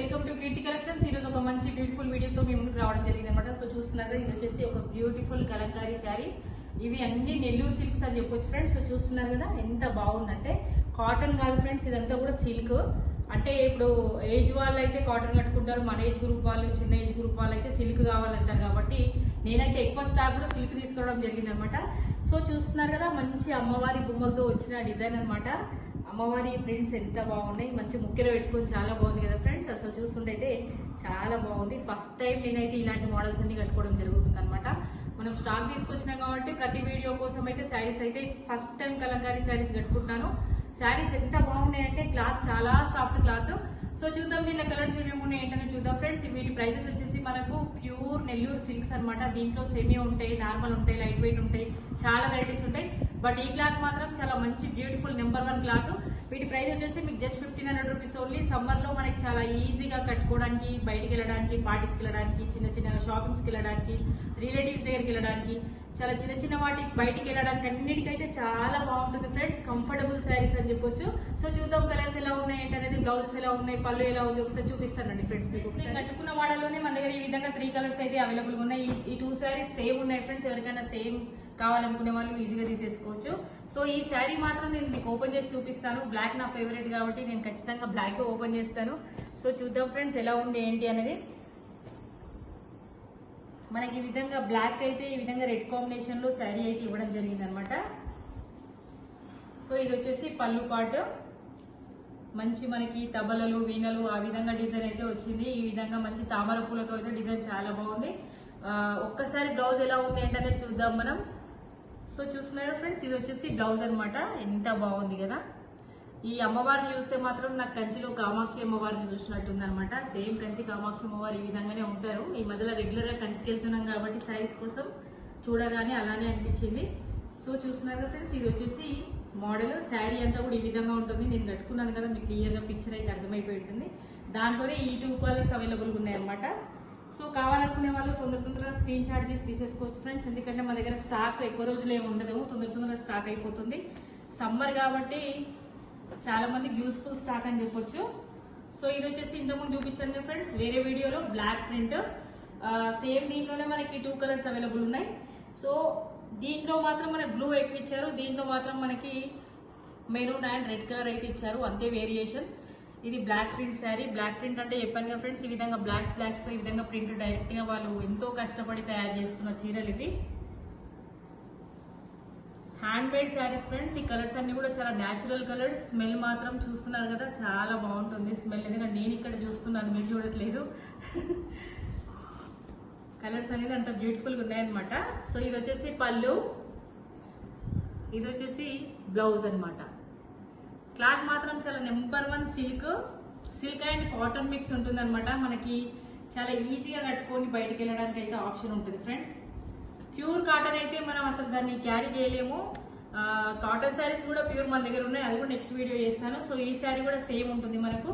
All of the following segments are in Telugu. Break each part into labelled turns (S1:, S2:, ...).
S1: Welcome to Keerthi collections. ఈరోజు ఒక మంచి బ్యూటిఫుల్ వీడియోతో మీ ముందుకు రావడం జరిగింది అనమాట సో చూస్తున్నారు ఇది వచ్చేసి ఒక బ్యూటిఫుల్ కలంకారీ శారీ. ఇవి అన్ని నెల్లూరు సిల్క్స్ అని చెప్పొచ్చు ఫ్రెండ్స్ సో చూస్తున్నారు కదా ఎంత బాగుందంటే కాటన్ కాదు ఫ్రెండ్స్ ఇదంతా కూడా సిల్క్. అంటే ఇప్పుడు ఏజ్ వాళ్ళు అయితే కాటన్ కట్టుకుంటారు మన ఏజ్ గ్రూప్ వాళ్ళు చిన్న ఏజ్ గ్రూప్ వాళ్ళు అయితే సిల్క్ కావాలంటారు కాబట్టి నేనైతే ఎక్కువ స్టాక్ కూడా సిల్క్ తీసుకోవడం జరిగింది అనమాట సో చూస్తున్నారు కదా మంచి అమ్మవారి బొమ్మలతో వచ్చిన డిజైన్ అనమాట అమ్మవారి ప్రింట్స్ ఎంత బాగున్నాయి మంచి ముక్కెలో పెట్టుకొని చాలా బాగుంది కదా ఫ్రెండ్స్ అసలు చూస్తుంటే అయితే చాలా బాగుంది. ఫస్ట్ టైం నేనైతే ఇలాంటి మోడల్స్ అన్ని కట్టుకోవడం జరుగుతుంది అనమాట మనం స్టాక్ తీసుకొచ్చినాం కాబట్టి ప్రతి వీడియో కోసం అయితే శారీస్ అయితే ఫస్ట్ టైం కలంకారీ శారీస్ కట్టుకుంటున్నాను. శారీస్ ఎంత బాగున్నాయంటే క్లాత్ చాలా సాఫ్ట్ క్లాత్ సో చూద్దాం దీనిలో కలర్స్ ఏమేమి ఉన్నాయి ఏంటనే చూద్దాం ఫ్రెండ్స్ వీటి ప్రైజెస్ వచ్చేసి మనకు ప్యూర్ నెల్లూరు సిల్క్స్ అనమాట దీంట్లో సెమీ ఉంటాయి నార్మల్ ఉంటాయి లైట్ వెయిట్ ఉంటాయి చాలా వెరైటీస్ ఉంటాయి. బట్ ఈ క్లాత్ మాత్రం చాలా మంచి బ్యూటిఫుల్ నెంబర్ వన్ క్లాత్. వీటి ప్రైస్ వచ్చేసి మీకు just fifteen hundred rupees only సమ్మర్లో మనకి చాలా ఈజీగా కట్టుకోవడానికి బయటికి వెళ్ళడానికి పార్టీస్కి వెళ్ళడానికి చిన్న చిన్న షాపింగ్స్కి వెళ్ళడానికి రిలేటివ్స్ దగ్గరికి వెళ్ళడానికి చాలా చిన్న చిన్న వాటి బయటికి వెళ్ళడానికి అన్నిటికైతే చాలా బాగుంటుంది ఫ్రెండ్స్ కంఫర్టబుల్ శారీస్ అని చెప్పొచ్చు. సో చూద్దాం కలర్స్ ఎలా ఉన్నాయి ఏంటనేది బ్లౌజెస్ ఎలా ఉన్నాయి పళ్ళు ఎలా ఉంది ఒకసారి చూపిస్తానండి ఫ్రెండ్స్ మీకు. కట్టుకున్న వాడలోనే మన దగ్గర ఈ విధంగా త్రీ కలర్స్ అయితే అవైలబుల్ ఉన్నాయి. ఈ- ఈ టూ శారీస్ సేమ్ ఉన్నాయి ఫ్రెండ్స్ ఎవరికైనా సేమ్ కావాలనుకునే వాళ్ళు ఈజీగా తీసేసుకోవచ్చు. సో ఈ శారీ మాత్రం నేను మీకు ఓపెన్ చేసి చూపిస్తాను. బ్లాక్ నా ఫేవరెట్ కాబట్టి నేను ఖచ్చితంగా బ్లాక్ ఓపెన్ చేస్తాను. సో చూద్దాం ఫ్రెండ్స్ ఎలా ఉంది ఏంటి అనేది. మనకి ఈ విధంగా బ్లాక్ అయితే ఈ విధంగా రెడ్ కాంబినేషన్లో శారీ అయితే ఇవ్వడం జరిగింది అనమాట సో ఇది వచ్చేసి పళ్ళు పాటు. మంచి మనకి తబలలు వీణలు ఆ విధంగా డిజైన్ అయితే వచ్చింది. ఈ విధంగా మంచి తామర పూలతో అయితే డిజైన్ చాలా బాగుంది. ఒక్కసారి బ్లౌజ్ ఎలా ఉంది ఏంటనేది చూద్దాం మనం. సో చూస్తున్నారు ఫ్రెండ్స్ ఇది వచ్చేసి బ్లౌజ్ అన్నమాట. ఎంత బాగుంది కదా? ఈ అమ్మవారిని చూస్తే మాత్రం నాకు కంచిలో కామాక్షి అమ్మవారిని చూసినట్టుంది అనమాట సేమ్ కంచి కామాక్షి అమ్మవారు ఈ విధంగానే ఉంటారు. ఈ మధ్యలో రెగ్యులర్గా కంచికి వెళ్తున్నాం కాబట్టి సారీస్ కోసం చూడగానే అలానే అనిపించింది. సో చూస్తున్నారు ఫ్రెండ్స్ ఇది వచ్చేసి మోడల్ శారీ అంతా కూడా ఈ విధంగా ఉంటుంది. నేను కట్టుకున్నాను కదా మీకు క్లియర్గా పిక్చర్ అయితే అర్థమైపోయి ఉంటుంది. దాంట్లోనే ఈ టూ కలర్స్ అవైలబుల్గా ఉన్నాయన్నమాట. సో కావాలనుకునే వాళ్ళు తొందర తొందరగా స్క్రీన్ షాట్ తీసి తీసేసుకోవచ్చు ఫ్రెండ్స్ ఎందుకంటే మన దగ్గర స్టాక్ ఎక్కువ రోజులు ఏమి ఉండదు. తొందర తొందరగా స్టాక్ అయిపోతుంది. సమ్మర్ కాబట్టి చాలా మందికి యూస్ఫుల్ స్టాక్ అని చెప్పొచ్చు. సో ఇది వచ్చేసి ఇంతకుముందు చూపించాను కదా ఫ్రెండ్స్ వేరే వీడియోలో బ్లాక్ ప్రింట్ సేమ్ దీంట్లోనే మనకి టూ కలర్స్ అవైలబుల్ ఉన్నాయి. సో దీంట్లో మాత్రం మనకి బ్లూ ఎక్కువ ఇచ్చారు. దీంట్లో మాత్రం మనకి మెరూన్ అండ్ రెడ్ కలర్ అయితే ఇచ్చారు. అంతే వేరియేషన్ ఇది block print sari block print అంటే చెప్పాను కదా ఫ్రెండ్స్ ఈ విధంగా బ్లాక్స్ బ్లాక్స్తో ఈ విధంగా ప్రింట్ డైరెక్ట్గా వాళ్ళు ఎంతో కష్టపడి తయారు చేసుకున్న చీరలు ఇవి. హ్యాండ్ మేడ్ శారీస్ ఫ్రెండ్స్ ఈ కలర్స్ అన్ని కూడా చాలా న్యాచురల్ కలర్స్ స్మెల్ మాత్రం చూస్తున్నారు కదా చాలా బాగుంటుంది స్మెల్ ఎందుకంటే నేను ఇక్కడ చూస్తున్నాను మీరు చూడట్లేదు. కలర్స్ అనేది అంత బ్యూటిఫుల్గా ఉన్నాయన్నమాట. సో ఇది వచ్చేసి పళ్ళు. ఇది వచ్చేసి బ్లౌజ్ అన్నమాట. క్లాత్ మాత్రం చాలా number one silk. Silk and cotton mix ఉంటుంది మనకి చాలా ఈజీగా కట్టుకొని బయటకు వెళ్ళడానికి అయితే ఆప్షన్ ఉంటుంది ఫ్రెండ్స్. ప్యూర్ కాటన్ అయితే మనం అసలు దాన్ని క్యారీ చేయలేము. కాటన్ శారీస్ కూడా ప్యూర్ మన దగ్గర ఉన్నాయి. అది కూడా నెక్స్ట్ వీడియో చేస్తాను. సో ఈ శారీ కూడా సేమ్ ఉంటుంది మనకు.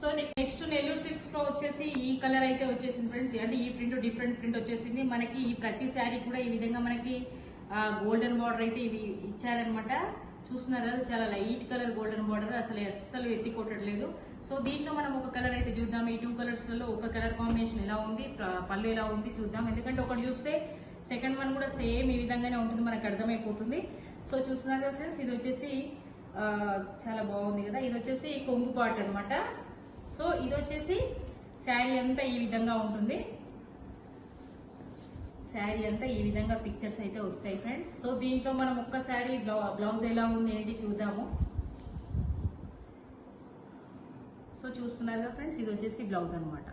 S1: సో నెక్స్ట్ నెక్స్ట్ నెల్లూరు సిల్క్స్లో వచ్చేసి ఈ కలర్ అయితే వచ్చేసింది ఫ్రెండ్స్. అంటే ఈ ప్రింట్ డిఫరెంట్ ప్రింట్ వచ్చేసింది. మనకి ఈ ప్రతి శారీ కూడా ఈ విధంగా మనకి గోల్డెన్ బార్డర్ అయితే ఇవి ఇచ్చారనమాట చూస్తున్నారు కదా చాలా లైట్ కలర్ గోల్డెన్ బార్డర్ అసలు అస్సలు ఎత్తి కొట్టట్లేదు. సో దీంట్లో మనం ఒక కలర్ అయితే చూద్దాం. ఈ టూ కలర్స్లలో ఒక కలర్ కాంబినేషన్ ఎలా ఉంది పళ్ళు ఎలా ఉంది చూద్దాం. ఎందుకంటే ఒకటి చూస్తే సెకండ్ వన్ కూడా సేమ్ ఈ విధంగానే ఉంటుంది మనకు అర్థమైపోతుంది. సో చూస్తున్నారు కదా ఫ్రెండ్స్ ఇది వచ్చేసి చాలా బాగుంది కదా. ఇది వచ్చేసి కొంగు పాట్ అనమాట సో ఇది వచ్చేసి శారీ అంతా ఈ విధంగా ఉంటుంది. శారీ అంతా ఈ విధంగా పిక్చర్స్ అయితే వస్తాయి ఫ్రెండ్స్ సో దీంట్లో మనం ఒక్క శారీ బ్లౌజ్ ఎలా ఉంది ఏంటి చూద్దాము. సో చూస్తున్నారు కదా ఫ్రెండ్స్ ఇది వచ్చేసి బ్లౌజ్ అనమాట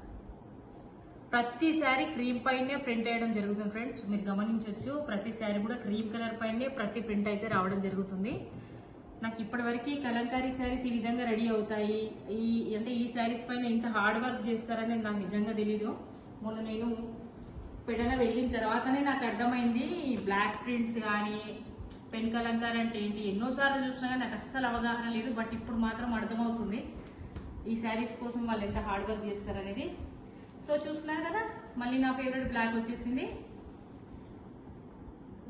S1: ప్రతి శారీ క్రీమ్ పైనే ప్రింట్ వేయడం జరుగుతుంది ఫ్రెండ్స్ మీరు గమనించవచ్చు ప్రతి శారీ కూడా క్రీమ్ కలర్ పైనే ప్రతి ప్రింట్ అయితే రావడం జరుగుతుంది. నాకు ఇప్పటివరకు కలంకారీ శారీస్ ఈ విధంగా రెడీ అవుతాయి. ఈ అంటే ఈ శారీస్ పైన ఇంత హార్డ్ వర్క్ చేస్తారని నాకు నిజంగా తెలీదు. మొన్న నేను పెడన వెళ్ళిన తర్వాతనే నాకు అర్థమైంది ఈ బ్లాక్ ప్రింట్స్ కానీ పెన్ అలంకారం అంటే ఏంటి? ఎన్నోసార్లు చూసినా కానీ నాకు అస్సలు అవగాహన లేదు బట్ ఇప్పుడు మాత్రం అర్థమవుతుంది ఈ శారీస్ కోసం వాళ్ళు ఎంత హార్డ్ వర్క్ చేస్తారనేది సో చూస్తున్నారు కదా మళ్ళీ నా ఫేవరెట్ బ్లాక్ వచ్చేసింది.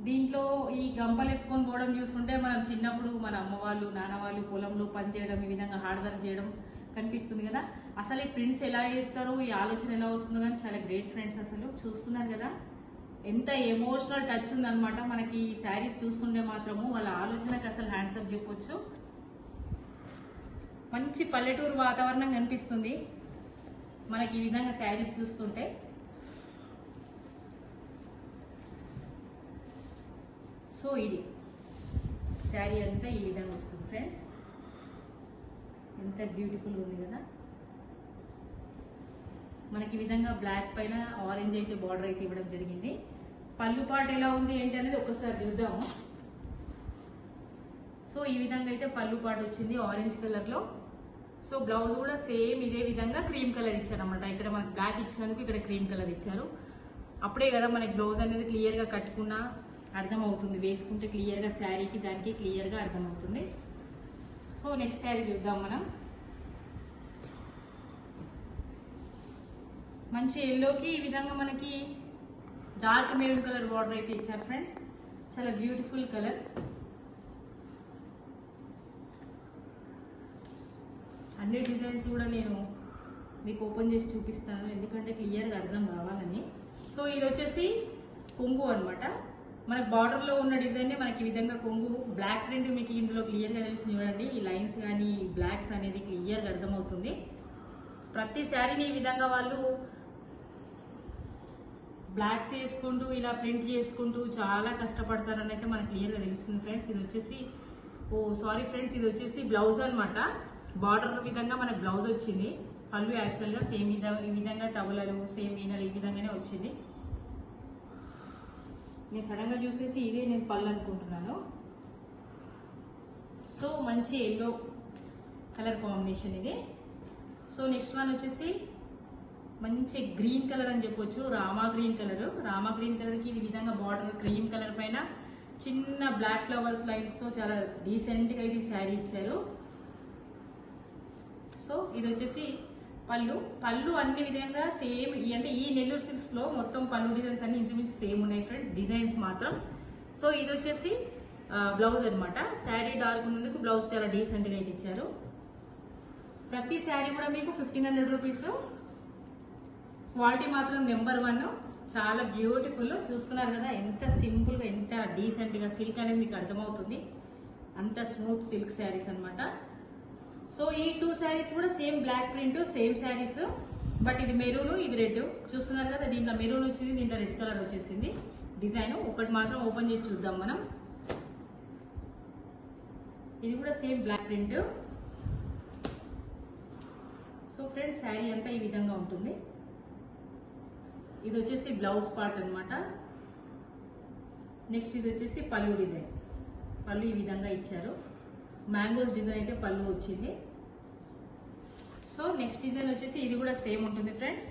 S1: దీంట్లో ఈ గంపలు ఎత్తుకొని పోవడం చూస్తుంటే మనం చిన్నప్పుడు మన అమ్మ వాళ్ళు నాన్న వాళ్ళు పొలంలో పనిచేయడం ఈ విధంగా హార్డ్ వర్క్ చేయడం కనిపిస్తుంది కదా. అసలు ఈ ప్రింట్స్ ఎలా వేస్తారు ఈ ఆలోచన ఎలా వస్తుందో కానీ చాలా గ్రేట్ ఫ్రెండ్స్ అసలు. చూస్తున్నారు కదా? ఎంత ఎమోషనల్ టచ్ ఉందన్నమాట. మనకి ఈ శారీస్ చూస్తుంటే మాత్రము వాళ్ళ ఆలోచనకి అసలు హ్యాండ్సప్ చెప్పొచ్చు. మంచి పల్లెటూరు వాతావరణం కనిపిస్తుంది. మనకి ఈ విధంగా శారీస్ చూస్తుంటే. సో ఇది. శారీ అంతా ఈ విధంగా వస్తుంది ఫ్రెండ్స్ ఎంత బ్యూటిఫుల్ ఉంది కదా? మనకి ఈ విధంగా బ్లాక్ పైన ఆరెంజ్ అయితే బార్డర్ అయితే ఇవ్వడం జరిగింది. పళ్ళు పాటు ఎలా ఉంది ఏంటి అనేది ఒకసారి చూద్దాము. సో ఈ విధంగా అయితే పళ్ళు పాటు వచ్చింది ఆరెంజ్ కలర్లో సో బ్లౌజ్ కూడా సేమ్ ఇదే విధంగా క్రీమ్ కలర్ ఇచ్చారు అనమాట ఇక్కడ మనకి బ్లాక్ ఇచ్చినందుకు ఇక్కడ క్రీమ్ కలర్ ఇచ్చారు. అప్పుడే కదా మనకి బ్లౌజ్ అనేది క్లియర్గా కట్టుకున్నా అర్థమవుతుంది. వేసుకుంటే క్లియర్గా శారీకి దానికి క్లియర్గా అర్థమవుతుంది. సో నెక్స్ట్ శారీ చూద్దాం మనం. మంచి ఎల్లోకి ఈ విధంగా మనకి డార్క్ మెరూన్ కలర్ బార్డర్ అయితే ఇచ్చారు ఫ్రెండ్స్ చాలా బ్యూటిఫుల్ కలర్ అన్ని డిజైన్స్ కూడా నేను మీకు ఓపెన్ చేసి చూపిస్తాను. ఎందుకంటే క్లియర్గా అర్థం కావాలని. సో ఇది వచ్చేసి కొంగు అనమాట మనకు బార్డర్లో ఉన్న డిజైన్నే మనకి ఈ విధంగా కొంగు బ్లాక్ ప్రింట్ మీకు ఇందులో క్లియర్గా తెలిసి చూడండి. ఈ లైన్స్ కానీ బ్లాక్స్ అనేది క్లియర్గా అర్థమవుతుంది. ప్రతి శారీని ఈ విధంగా వాళ్ళు బ్లాక్స్ వేసుకుంటూ ఇలా ప్రింట్ చేసుకుంటూ చాలా కష్టపడతారని అయితే మనకు క్లియర్గా తెలుస్తుంది ఫ్రెండ్స్. ఇది వచ్చేసి ఓ సారీ ఫ్రెండ్స్ ఇది వచ్చేసి బ్లౌజ్ అనమాట బార్డర్ విధంగా మనకు బ్లౌజ్ వచ్చింది. పళ్ళు యాక్చువల్గా సేమ్ ఈ విధంగా తబలలు సేమ్ ఈనలు ఈ విధంగానే వచ్చింది. నేను సడన్గా చూసేసి ఇదే నేను పళ్ళు అనుకుంటున్నాను. సో మంచి ఎల్లో కలర్ కాంబినేషన్ ఇది. సో నెక్స్ట్ వన్ వచ్చేసి మంచి గ్రీన్ కలర్ అని చెప్పొచ్చు Rama green colour. Rama green కలర్కి ఈ విధంగా బార్డర్ క్రీమ్ కలర్ పైన చిన్న బ్లాక్ ఫ్లవర్స్ లైన్స్తో చాలా డీసెంట్గా ఇది శారీ ఇచ్చారు. సో ఇది వచ్చేసి పళ్ళు. పళ్ళు అన్ని విధంగా సేమ్ అంటే ఈ నెల్లూరు సిల్క్స్లో మొత్తం పళ్ళు డిజైన్స్ అన్ని ఇంచుమించు సేమ్ ఉన్నాయి ఫ్రెండ్స్ డిజైన్స్ మాత్రం. సో ఇది వచ్చేసి బ్లౌజ్ అనమాట శారీ డార్క్ ఉన్నందుకు బ్లౌజ్ చాలా డీసెంట్గా అయితే ఇచ్చారు. ప్రతి శారీ కూడా మీకు ఫిఫ్టీన్ హండ్రెడ్ రూపీస్ క్వాలిటీ మాత్రం నెంబర్ వన్. చాలా బ్యూటిఫుల్. చూసుకున్నారు కదా ఎంత సింపుల్గా ఎంత డీసెంట్గా సిల్క్ అనేది మీకు అర్థమవుతుంది. అంత స్మూత్ సిల్క్ శారీస్ అనమాట సో ఈ టూ శారీస్ కూడా same block print same saris. But ఇది మెరూన్ ఇది రెడ్ చూస్తున్నారు కదా దీంట్లో మెరూన్ వచ్చింది దీంట్లో రెడ్ కలర్ వచ్చేసింది. డిజైన్ ఒకటి మాత్రం ఓపెన్ చేసి చూద్దాం మనం. ఇది కూడా same block print. So friends sari అంతా ఈ విధంగా ఉంటుంది. ఇది వచ్చేసి బ్లౌజ్ పార్ట్ అనమాట నెక్స్ట్ ఇది వచ్చేసి పళ్ళు డిజైన్. పళ్ళు ఈ విధంగా ఇచ్చారు. మ్యాంగోస్ డిజైన్ అయితే పళ్ళు వచ్చింది. సో నెక్స్ట్ డిజైన్ వచ్చేసి ఇది కూడా సేమ్ ఉంటుంది friends.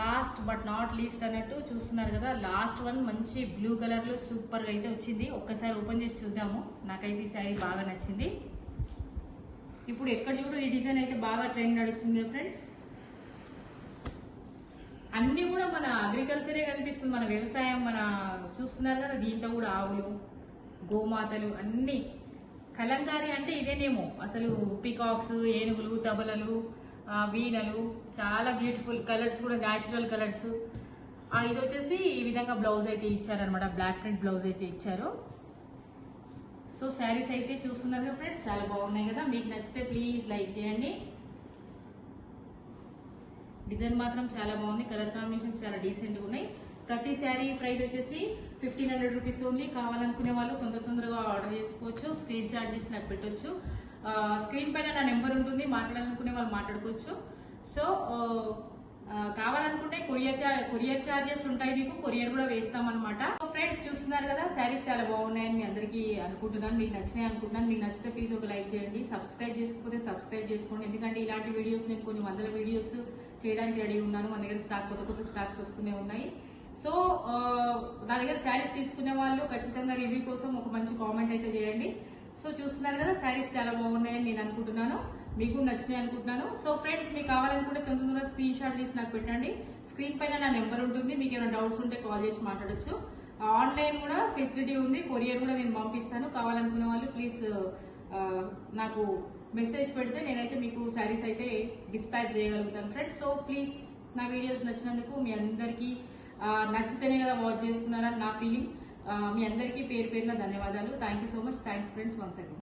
S1: Last but not least అన్నట్టు చూస్తున్నారు కదా లాస్ట్ వన్ మంచి బ్లూ కలర్లో సూపర్గా అయితే వచ్చింది. ఒక్కసారి ఓపెన్ చేసి చూద్దాము. నాకైతే ఈ శారీ బాగా నచ్చింది. ఇప్పుడు ఎక్కడ చూడు ఈ డిజైన్ అయితే బాగా ట్రెండ్ నడుస్తుంది ఫ్రెండ్స్. అన్ని కూడా మన అగ్రికల్చరే కనిపిస్తుంది. మన వ్యవసాయం మన చూస్తున్నారు కదా దీంట్లో కూడా ఆవులు గోమాతలు అన్నీ. కలంకారీ అంటే ఇదేనేమో. అసలు పికాక్స్ ఏనుగులు తబలలు వీణలు చాలా బ్యూటిఫుల్ కలర్స్ కూడా న్యాచురల్ కలర్స్ ఇది వచ్చేసి ఈ విధంగా బ్లౌజ్ అయితే ఇచ్చారనమాట బ్లాక్ ప్రింట్ బ్లౌజ్ అయితే ఇచ్చారు. సో శారీస్ అయితే చూస్తున్నారు ఫ్రెండ్స్ చాలా బాగున్నాయి కదా. మీకు నచ్చితే ప్లీజ్ లైక్ చేయండి. డిజైన్ మాత్రం చాలా బాగుంది. కలర్ కాంబినేషన్స్ చాలా డీసెంట్ ఉన్నాయి. ప్రతి శారీ ప్రైస్ వచ్చేసి ఫిఫ్టీన్ హండ్రెడ్ రూపీస్ ఓన్లీ కావాలనుకునే వాళ్ళు తొందర తొందరగా ఆర్డర్ చేసుకోవచ్చు. స్క్రీన్ షాట్ చేసి నాకు పెట్టొచ్చు. స్క్రీన్ పైన నా నెంబర్ ఉంటుంది. మాట్లాడాలనుకునే వాళ్ళు మాట్లాడుకోవచ్చు. సో కావాలనుకుంటే కొరియర్ కొరియర్ చార్జెస్ ఉంటాయి మీకు. కొరియర్ కూడా వేస్తామన్నమాట. సో ఫ్రెండ్స్ చూస్తున్నారు కదా శారీస్ చాలా బాగున్నాయని మీ అందరికీ అనుకుంటున్నాను. మీకు నచ్చినాయి అనుకుంటున్నాను. మీకు నచ్చితే ప్లీజ్ ఒక లైక్ చేయండి. సబ్స్క్రైబ్ చేసుకోకపోతే సబ్స్క్రైబ్ చేసుకోండి. ఎందుకంటే ఇలాంటి వీడియోస్ నేను కొన్ని వందల వీడియోస్ చేయడానికి రెడీ ఉన్నాను. మన దగ్గర స్టాక్ కొత్త కొత్త స్టాక్స్ వస్తూనే ఉన్నాయి. సో నా దగ్గర శారీస్ తీసుకునే వాళ్ళు ఖచ్చితంగా రివ్యూ కోసం ఒక మంచి కామెంట్ అయితే చేయండి. సో చూస్తున్నారు కదా శారీస్ చాలా బాగున్నాయని నేను అనుకుంటున్నాను. మీకు నచ్చినాయి అనుకుంటున్నాను. సో ఫ్రెండ్స్ మీకు కావాలనుకుంటే తొందరగా స్క్రీన్ షాట్ తీసి నాకు పెట్టండి. స్క్రీన్ పైన నా నెంబర్ ఉంటుంది. మీకు ఏమైనా డౌట్స్ ఉంటే కాల్ చేసి మాట్లాడచ్చు. ఆన్లైన్ కూడా ఫెసిలిటీ ఉంది. కొరియర్ కూడా నేను పంపిస్తాను. కావాలనుకునే వాళ్ళు ప్లీజ్ నాకు మెసేజ్ పెడితే నేనైతే మీకు శారీస్ అయితే డిస్పాచ్ చేయగలుగుతాను ఫ్రెండ్స్ సో ప్లీజ్ నా వీడియోస్ నచ్చినందుకు మీ అందరికీ నచ్చితేనే కదా వాచ్ చేస్తున్నారని నా ఫీలింగ్ మీ అందరికీ పేరు పేరున ధన్యవాదాలు. Thank you so much thanks friends once again